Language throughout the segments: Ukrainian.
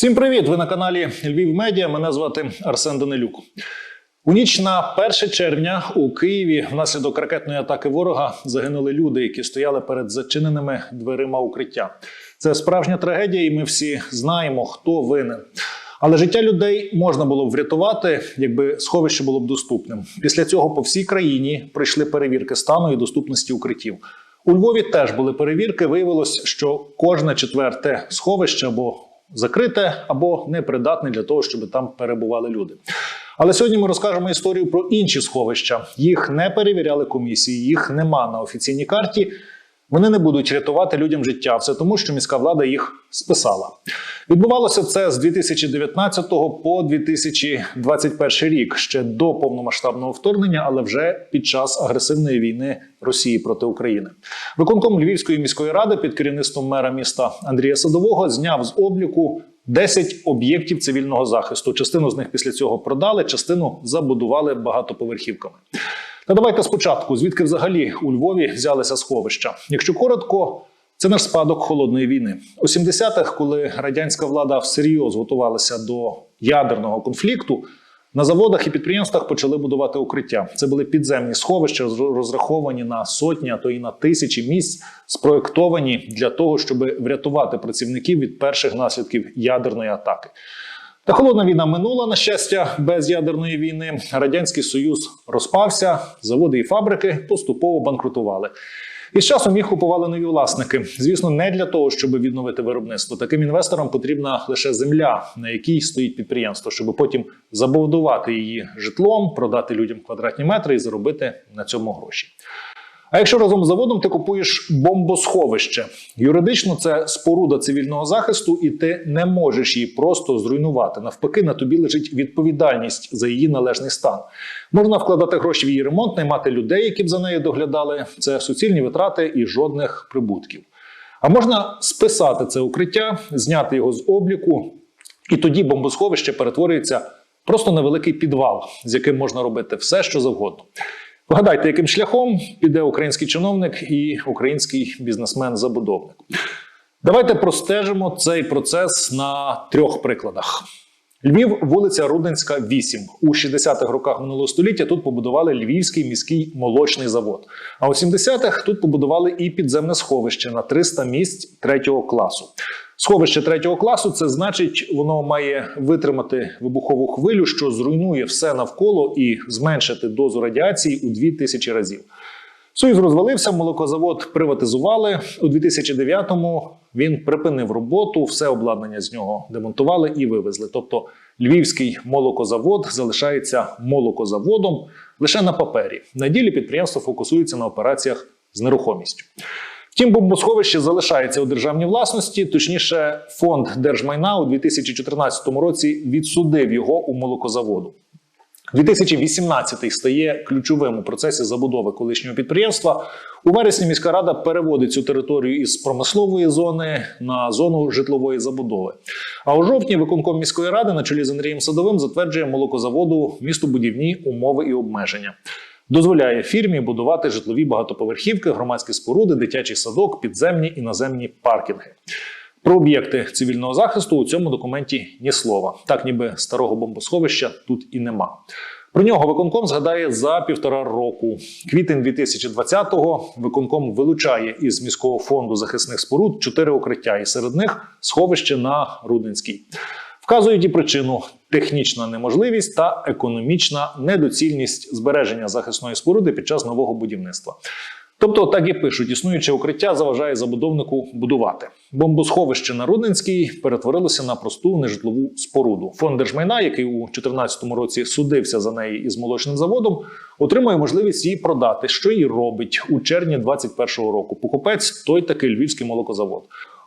Всім привіт! Ви на каналі Львів Медіа. Мене звати Арсен Данилюк. У ніч на 1 червня у Києві внаслідок ракетної атаки ворога загинули люди, які стояли перед зачиненими дверима укриття. Це справжня трагедія, і ми всі знаємо, хто винен. Але життя людей можна було б врятувати, якби сховище було б доступним. Після цього по всій країні пройшли перевірки стану і доступності укриттів. У Львові теж були перевірки. Виявилось, що кожне четверте сховище або закрите, або непридатне для того, щоб там перебували люди. Але сьогодні ми розкажемо історію про інші сховища. Їх не перевіряли комісії, їх нема на офіційній карті. Вони не будуть рятувати людям життя. Все тому, що міська влада їх списала. Відбувалося це з 2019 по 2021 рік, ще до повномасштабного вторгнення, але вже під час агресивної війни Росії проти України. Виконком Львівської міської ради під керівництвом мера міста Андрія Садового зняв з обліку 10 об'єктів цивільного захисту. Частину з них після цього продали, частину забудували багатоповерхівками. Та давайте спочатку, звідки взагалі у Львові взялися сховища. Якщо коротко, це наш спадок холодної війни. У 70-х, коли радянська влада всерйоз готувалася до ядерного конфлікту, на заводах і підприємствах почали будувати укриття. Це були підземні сховища, розраховані на сотні, а то і на тисячі місць, спроєктовані для того, щоб врятувати працівників від перших наслідків ядерної атаки. Та холодна війна минула, на щастя, без ядерної війни. Радянський Союз розпався, заводи і фабрики поступово банкрутували. І з часом їх купували нові власники. Звісно, не для того, щоб відновити виробництво. Таким інвесторам потрібна лише земля, на якій стоїть підприємство, щоб потім забудувати її житлом, продати людям квадратні метри і заробити на цьому гроші. А якщо разом з заводом ти купуєш бомбосховище, юридично це споруда цивільного захисту, і ти не можеш її просто зруйнувати. Навпаки, на тобі лежить відповідальність за її належний стан. Можна вкладати гроші в її ремонт, наймати людей, які б за нею доглядали. Це суцільні витрати і жодних прибутків. А можна списати це укриття, зняти його з обліку, і тоді бомбосховище перетворюється просто на великий підвал, з яким можна робити все, що завгодно. Вгадайте, яким шляхом піде український чиновник і український бізнесмен-забудовник. Давайте простежимо цей процес на трьох прикладах. Львів, вулиця Руденська, 8. У 60-х роках минулого століття тут побудували Львівський міський молочний завод. А у 70-х тут побудували і підземне сховище на 300 місць третього класу. Сховище третього класу це значить, воно має витримати вибухову хвилю, що зруйнує все навколо і зменшити дозу радіації у 2000 разів. Союз розвалився, молокозавод приватизували. У 2009-му він припинив роботу, все обладнання з нього демонтували і вивезли. Тобто Львівський молокозавод залишається молокозаводом лише на папері. На ділі підприємство фокусується на операціях з нерухомістю. Втім, бомбосховище залишається у державній власності. Точніше, фонд держмайна у 2014 році відсудив його у молокозаводу. 2018 стає ключовим у процесі забудови колишнього підприємства. У вересні міська рада переводить цю територію із промислової зони на зону житлової забудови. А у жовтні виконком міської ради на чолі з Андрієм Садовим затверджує молокозаводу містобудівні умови і обмеження. Дозволяє фірмі будувати житлові багатоповерхівки, громадські споруди, дитячий садок, підземні і наземні паркінги. Про об'єкти цивільного захисту у цьому документі ні слова. Так ніби старого бомбосховища тут і нема. Про нього виконком згадає за півтора року. Квітень 2020-го виконком вилучає із міського фонду захисних споруд чотири укриття, і серед них сховище на Рудинській. Вказують і причину технічна неможливість та економічна недоцільність збереження захисної споруди під час нового будівництва. Тобто, так і пишуть, існуюче укриття заважає забудовнику будувати. Бомбосховище на Рудинській перетворилося на просту нежитлову споруду. Фонд держмайна, який у 2014 році судився за неї із молочним заводом, отримує можливість її продати, що і робить у червні 2021 року. Покупець той такий львівський молокозавод.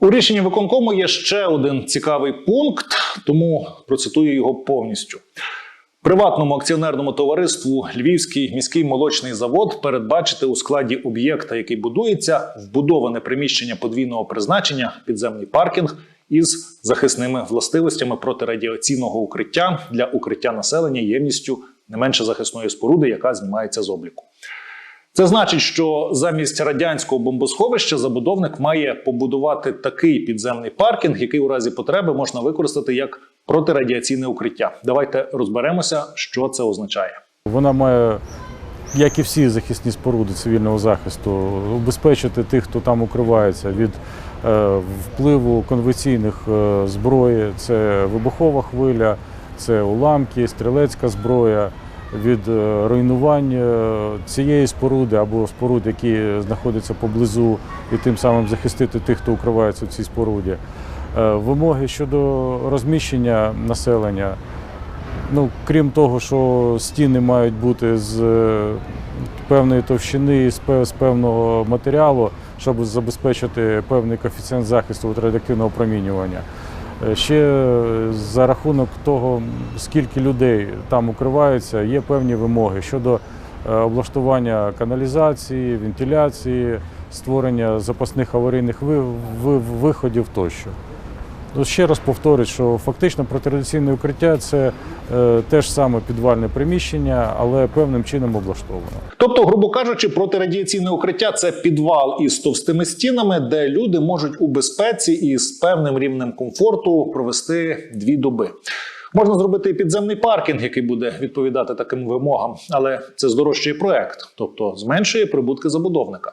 У рішенні виконкому є ще один цікавий пункт, тому процитую його повністю. Приватному акціонерному товариству Львівський міський молочний завод передбачити у складі об'єкта, який будується, вбудоване приміщення подвійного призначення, підземний паркінг із захисними властивостями протирадіаційного укриття для укриття населення ємністю не менше захисної споруди, яка знімається з обліку. Це значить, що замість радянського бомбосховища забудовник має побудувати такий підземний паркінг, який у разі потреби можна використати як протирадіаційне укриття. Давайте розберемося, що це означає. Вона має, як і всі захисні споруди цивільного захисту, убезпечити тих, хто там укривається від е, впливу конвенційних е, зброї. Це вибухова хвиля, це уламки, стрілецька зброя, від е, руйнування цієї споруди або споруд, які знаходяться поблизу, і тим самим захистити тих, хто укривається в цій споруді. Е, Вимоги щодо розміщення населення. Ну, крім того, що стіни мають бути з е, певної товщини з певного матеріалу, щоб забезпечити певний коефіцієнт захисту від радіоактивного промінювання. Е, Ще е, за рахунок того, скільки людей там укриваються, є певні вимоги щодо е, облаштування каналізації, вентиляції, створення запасних аварійних ви- ви- виходів тощо. Ну, ще раз повторюю, що фактично протирадіаційне укриття це е, те ж саме підвальне приміщення, але певним чином облаштовано. Тобто, грубо кажучи, протирадіаційне укриття це підвал із товстими стінами, де люди можуть у безпеці і з певним рівнем комфорту провести дві доби. Можна зробити підземний паркінг, який буде відповідати таким вимогам, але це здорожчує проект, тобто зменшує прибутки забудовника.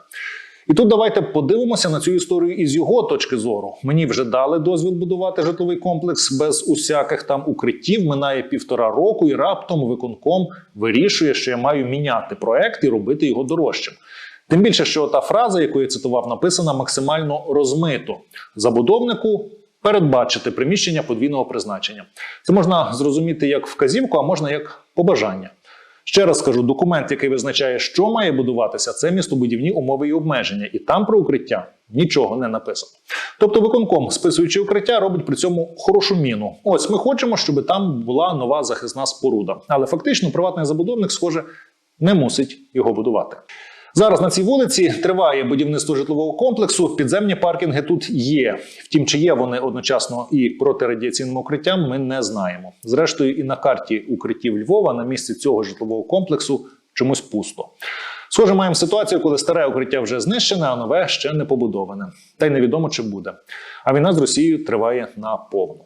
І тут давайте подивимося на цю історію із його точки зору. Мені вже дали дозвіл будувати житловий комплекс без усяких там укриттів. Минає півтора року, і раптом виконком вирішує, що я маю міняти проект і робити його дорожчим. Тим більше, що та фраза, яку я цитував, написана максимально розмито забудовнику. Передбачити приміщення подвійного призначення. Це можна зрозуміти як вказівку, а можна як побажання. Ще раз скажу: документ, який визначає, що має будуватися, це містобудівні умови і обмеження, і там про укриття нічого не написано. Тобто, виконком, списуючи укриття, робить при цьому хорошу міну. Ось ми хочемо, щоб там була нова захисна споруда. Але фактично приватний забудовник, схоже, не мусить його будувати. Зараз на цій вулиці триває будівництво житлового комплексу. Підземні паркінги тут є. Втім, чи є вони одночасно і протирадіаційним укриттям, ми не знаємо. Зрештою, і на карті укриттів Львова на місці цього житлового комплексу чомусь пусто. Схоже, маємо ситуацію, коли старе укриття вже знищене, а нове ще не побудоване. Та й невідомо, чи буде. А війна з Росією триває наповну.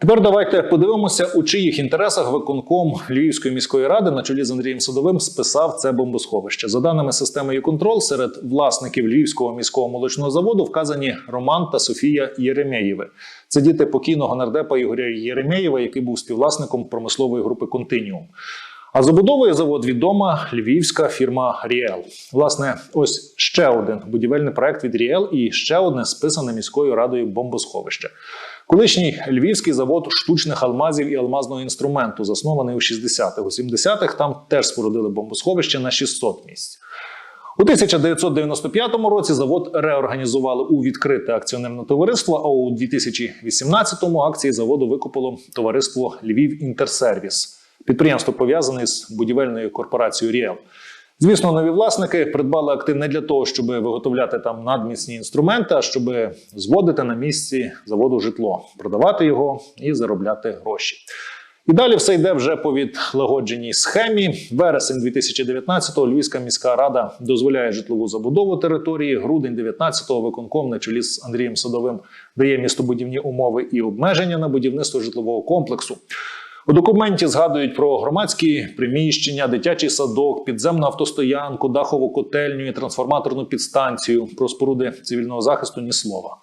Тепер давайте подивимося, у чиїх інтересах виконком Львівської міської ради на чолі з Андрієм Садовим списав це бомбосховище. За даними системи «Юконтрол», серед власників Львівського міського молочного заводу вказані Роман та Софія Єремєєви. Це діти покійного нардепа Ігоря Єремєєва, який був співвласником промислової групи Континіум. А забудовує завод відома львівська фірма Ріел. Власне, ось ще один будівельний проект від Ріел і ще одне списане міською радою бомбосховище. Колишній львівський завод штучних алмазів і алмазного інструменту, заснований у 60-х, у 70-х, там теж спорудили бомбосховище на 600 місць. У 1995 році завод реорганізували у відкрите акціонерне товариство, а у 2018-му акції заводу викупило товариство Львів Інтерсервіс. Підприємство пов'язане з будівельною корпорацією Ріел. Звісно, нові власники придбали актив не для того, щоб виготовляти там надміцні інструменти, а щоб зводити на місці заводу житло, продавати його і заробляти гроші. І далі все йде вже по відлагодженій схемі. Вересень 2019-го Львівська міська рада дозволяє житлову забудову території. Грудень 19-го виконком на чолі з Андрієм Садовим дає містобудівні умови і обмеження на будівництво житлового комплексу. У документі згадують про громадські приміщення, дитячий садок, підземну автостоянку, дахову котельню і трансформаторну підстанцію. Про споруди цивільного захисту ні слова.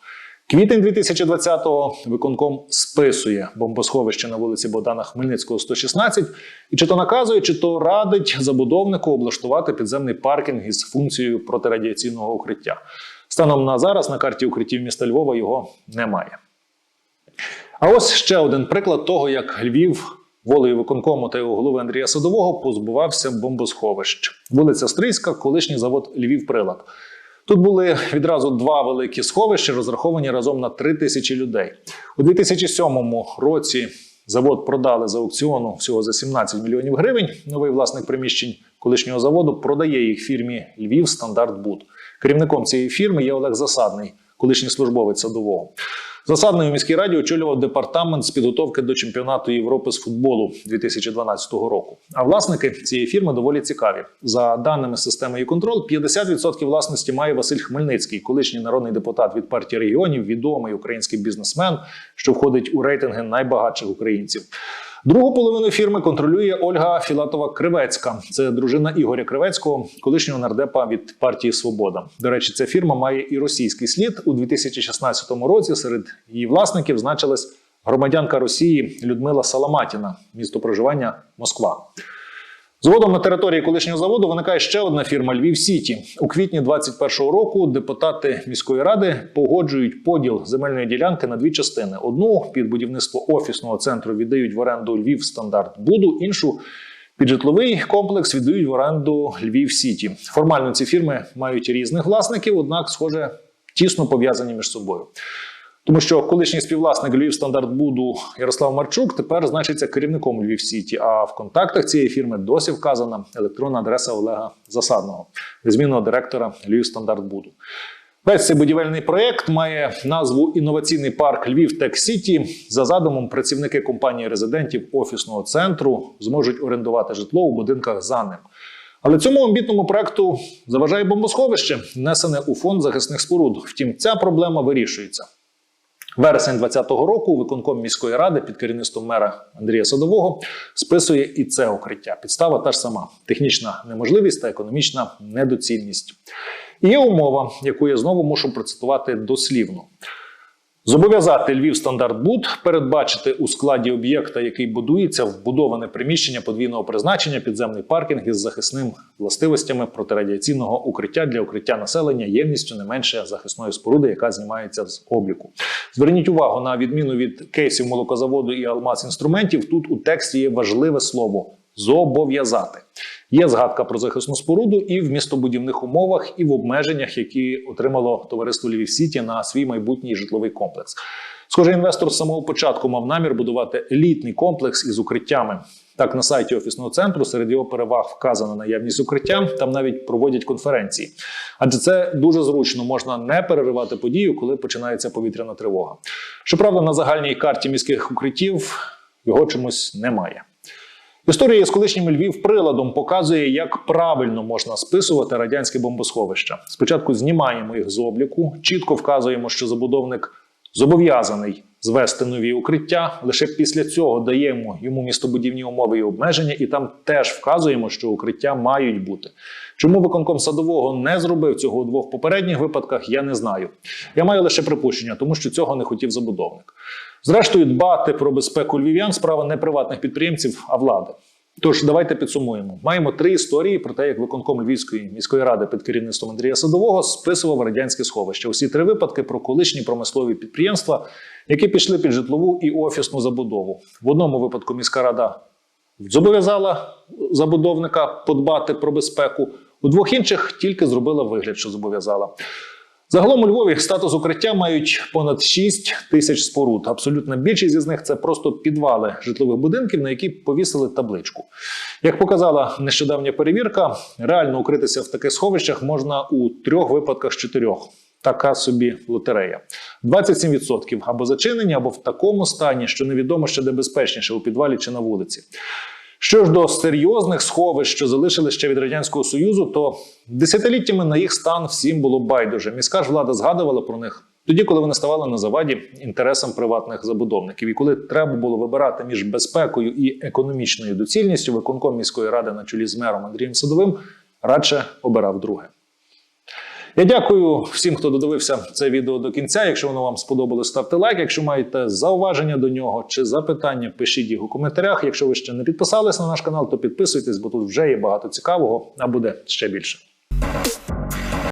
Квітень 2020-го виконком списує бомбосховище на вулиці Богдана Хмельницького, 116, і чи то наказує, чи то радить забудовнику облаштувати підземний паркінг із функцією протирадіаційного укриття. Станом на зараз на карті укриттів міста Львова його немає. А ось ще один приклад того, як Львів волею виконкому та його голови Андрія Садового позбувався бомбосховищ. Вулиця Стрийська, колишній завод Львів Прилад. Тут були відразу два великі сховища, розраховані разом на три тисячі людей. У 2007 році завод продали за аукціону всього за 17 мільйонів гривень. Новий власник приміщень колишнього заводу продає їх фірмі Львів Стандарт Буд. Керівником цієї фірми є Олег Засадний, колишній службовець садового. Засадною в міській раді очолював департамент з підготовки до чемпіонату Європи з футболу 2012 року. А власники цієї фірми доволі цікаві. За даними системи «Юконтрол», 50% власності має Василь Хмельницький, колишній народний депутат від партії регіонів, відомий український бізнесмен, що входить у рейтинги найбагатших українців. Другу половину фірми контролює Ольга Філатова Кривецька. Це дружина Ігоря Кривецького, колишнього нардепа від партії Свобода. До речі, ця фірма має і російський слід у 2016 році. Серед її власників значилась громадянка Росії Людмила Саламатіна, місто проживання Москва. Згодом на території колишнього заводу виникає ще одна фірма Львів Сіті. У квітні 2021 року депутати міської ради погоджують поділ земельної ділянки на дві частини: одну під будівництво офісного центру віддають в оренду Львів Стандарт Буду, іншу під житловий комплекс віддають в оренду Львів Сіті. Формально ці фірми мають різних власників, однак, схоже, тісно пов'язані між собою. Тому що колишній співвласник Львів Стандарт Буду Ярослав Марчук тепер значиться керівником Львів Сіті. А в контактах цієї фірми досі вказана електронна адреса Олега Засадного, незмінного директора Львів Стандарт Буду. Весь цей будівельний проєкт має назву Інноваційний парк Львів Тек Сіті. За задумом, працівники компанії резидентів офісного центру зможуть орендувати житло у будинках за ним. Але цьому амбітному проекту заважає бомбосховище, внесене у фонд захисних споруд. Втім, ця проблема вирішується. Вересень 2020 року виконком міської ради під керівництвом мера Андрія Садового списує і це укриття. Підстава та ж сама: технічна неможливість та економічна недоцільність. І є умова, яку я знову мушу процитувати дослівно. Зобов'язати Львів стандарт Буд передбачити у складі об'єкта, який будується, вбудоване приміщення подвійного призначення, підземний паркінг із захисним властивостями протирадіаційного укриття для укриття населення ємністю не менше захисної споруди, яка знімається з обліку. Зверніть увагу на відміну від кейсів молокозаводу і алмаз інструментів. Тут у тексті є важливе слово зобов'язати. Є згадка про захисну споруду і в містобудівних умовах, і в обмеженнях, які отримало товариство Львів Сіті на свій майбутній житловий комплекс. Схоже, інвестор з самого початку мав намір будувати елітний комплекс із укриттями. Так, на сайті офісного центру серед його переваг вказана наявність укриття. Там навіть проводять конференції. Адже це дуже зручно, можна не переривати подію, коли починається повітряна тривога. Щоправда, на загальній карті міських укриттів його чомусь немає. Історія з колишнім Львів приладом показує, як правильно можна списувати радянське бомбосховища. Спочатку знімаємо їх з обліку, чітко вказуємо, що забудовник зобов'язаний звести нові укриття. Лише після цього даємо йому містобудівні умови і обмеження, і там теж вказуємо, що укриття мають бути. Чому виконком садового не зробив цього у двох попередніх випадках, я не знаю. Я маю лише припущення, тому що цього не хотів забудовник. Зрештою, дбати про безпеку львів'ян справа не приватних підприємців, а влади. Тож давайте підсумуємо. Маємо три історії про те, як виконком Львівської міської ради під керівництвом Андрія Садового списував радянське сховище. Усі три випадки про колишні промислові підприємства, які пішли під житлову і офісну забудову. В одному випадку міська рада зобов'язала забудовника подбати про безпеку. У двох інших тільки зробила вигляд, що зобов'язала. Загалом у Львові статус укриття мають понад 6 тисяч споруд. Абсолютна більшість із них це просто підвали житлових будинків, на які повісили табличку. Як показала нещодавня перевірка, реально укритися в таких сховищах можна у трьох випадках з чотирьох. Така собі лотерея. 27% або зачинені, або в такому стані, що невідомо ще де безпечніше у підвалі чи на вулиці. Що ж до серйозних сховищ, що залишили ще від радянського союзу, то десятиліттями на їх стан всім було байдуже. Міська ж влада згадувала про них тоді, коли вони ставали на заваді інтересам приватних забудовників. І коли треба було вибирати між безпекою і економічною доцільністю, виконком міської ради на чолі з мером Андрієм Садовим радше обирав друге. Я дякую всім, хто додивився це відео до кінця. Якщо воно вам сподобалось, ставте лайк. Якщо маєте зауваження до нього чи запитання, пишіть їх у коментарях. Якщо ви ще не підписались на наш канал, то підписуйтесь, бо тут вже є багато цікавого, а буде ще більше.